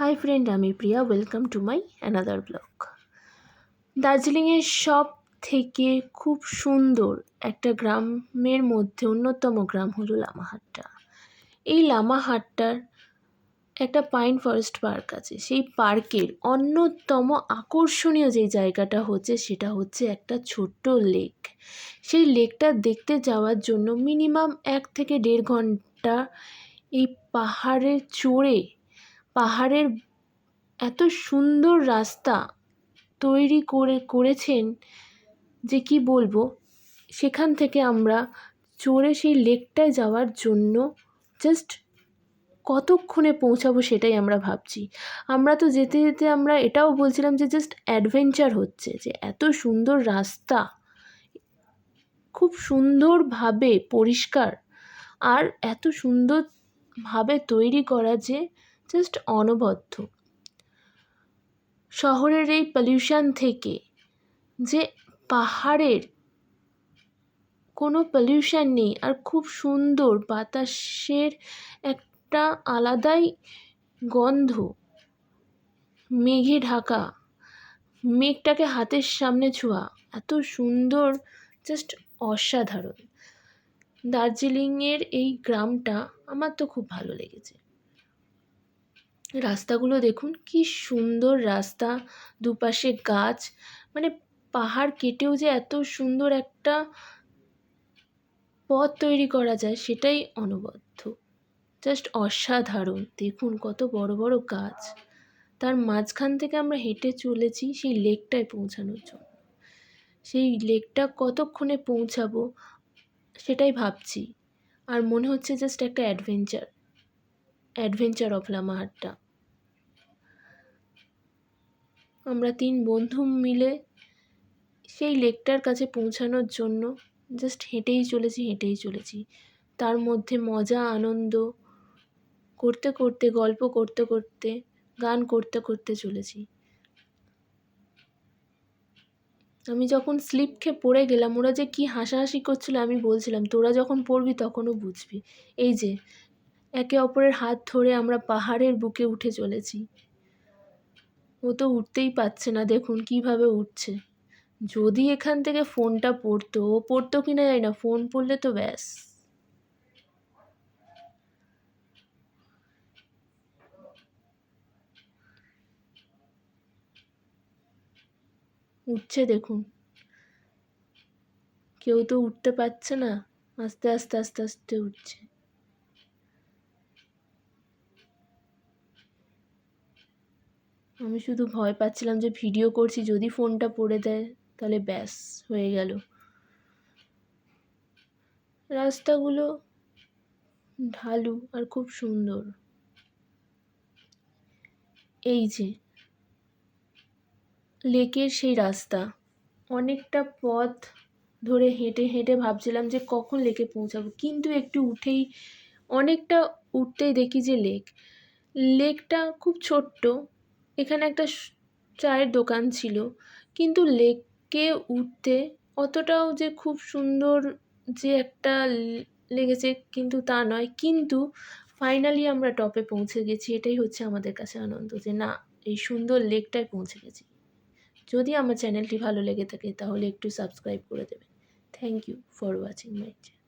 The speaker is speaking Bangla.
হাই ফ্রেন্ড আমি Priya welcome to my another blog দার্জিলিংয়ের সব থেকে খুব সুন্দর একটা গ্রামের মধ্যে অন্যতম গ্রাম হলো লামাহাট্টা। এই লামাহাট্টার একটা পাইন ফরেস্ট পার্ক আছে। সেই পার্কের অন্যতম আকর্ষণীয় যে জায়গাটা হচ্ছে, সেটা হচ্ছে একটা ছোট্ট লেক সেই লেকটা দেখতে যাওয়ার জন্য মিনিমাম এক থেকে দেড় ঘণ্টা এই পাহাড়ে চড়ে পাহাড়ের এত সুন্দর রাস্তা তৈরি করে, করেছেন যে কি বলব? সেখান থেকে আমরা চড়ে সেই লেকটায় যাওয়ার জন্য জাস্ট কতক্ষণে পৌঁছাবো সেটাই আমরা ভাবছি। আমরা তো যেতে যেতে আমরা এটাও বলছিলাম যে জাস্ট অ্যাডভেঞ্চার হচ্ছে, যে এত সুন্দর রাস্তা, খুব সুন্দরভাবে পরিষ্কার, আর এত সুন্দরভাবে তৈরি করা যে জাস্ট অনবদ্য। শহরের এই পলিউশন থেকে যে পাহাড়ের কোনো পলিউশন নেই আর খুব সুন্দর বাতাসের একটা আলাদাই গন্ধ। মেঘে ঢাকা, মেঘটাকে হাতের সামনে ছোঁয়া, এত সুন্দর জাস্ট অসাধারণ। দার্জিলিংয়ের এই গ্রামটা আমার তো খুব ভালো লেগেছে। রাস্তাগুলো দেখুন, কি সুন্দর রাস্তা, দুপাশে গাছ মানে পাহাড় কেটেও যে এত সুন্দর একটা পথ তৈরি করা যায় সেটাই অনবদ্য। জাস্ট অসাধারণ, দেখুন কত বড় বড় গাছ। তার মাঝখান থেকে আমরা হেঁটে চলেছি সেই লেকটায় পৌঁছানোর জন্য। সেই লেকটা কতক্ষণে পৌঁছাবো সেটাই ভাবছি। আর মনে হচ্ছে জাস্ট একটা অ্যাডভেঞ্চার। Adventure of Lamahatta. আমরা তিন বন্ধু মিলে সেই লেকটার কাছে পৌঁছানোর জন্য জাস্ট হেঁটেই চলেছি হেঁটেই চলেছি। তার মধ্যে মজা, আনন্দ, করতে করতে, গল্প করতে করতে, গান করতে করতে চলেছি। আমি যখন স্লিপ খেয়ে পড়ে গেলাম, ওরা যে কী হাসাহাসি করছিল আমি বলছিলাম, তোরা যখন পড়বি তখনও বুঝবি। এই যে একে অপরের হাত ধরে আমরা পাহাড়ের বুকে উঠে চলেছি। ও তো উঠতেই পারছে না, দেখুন কীভাবে উঠছে। যদি এখান থেকে ফোনটা পড়তো, ও পড়তো কি না জানি না, ফোন পড়লে তো ব্যাস। উঠছে দেখুন। কেউ তো উঠতে পারছে না, আস্তে আস্তে আস্তে আস্তে উঠছে। আমি শুধু ভয় পাচ্ছিলাম যে ভিডিও করছি, যদি ফোনটা পড়ে দেয় তাহলে ব্যাস হয়ে গেল। রাস্তাগুলো ঢালু আর খুব সুন্দর। এই যে, লেকের সেই রাস্তা। অনেকটা পথ ধরে হেঁটে হেঁটে ভাবছিলাম যে কখন লেকে পৌঁছাবো, কিন্তু একটু উঠেই, অনেকটা উঠতেই দেখি যে লেক। লেকটা খুব ছোট্ট এখানে একটা চায়ের দোকান ছিল। কিন্তু লেকে উঠতে অতটাও যে খুব সুন্দর যে একটা লেগেছে কিন্তু তা নয়। কিন্তু ফাইনালি আমরা টপে পৌঁছে গেছি। এটাই হচ্ছে আমাদের কাছে আনন্দ যে না, এই সুন্দর লেকটায় পৌঁছে গেছি। যদি আমার চ্যানেলটি ভালো লেগে থাকে তাহলে একটু সাবস্ক্রাইব করে দেবেন। Thank you for watching my channel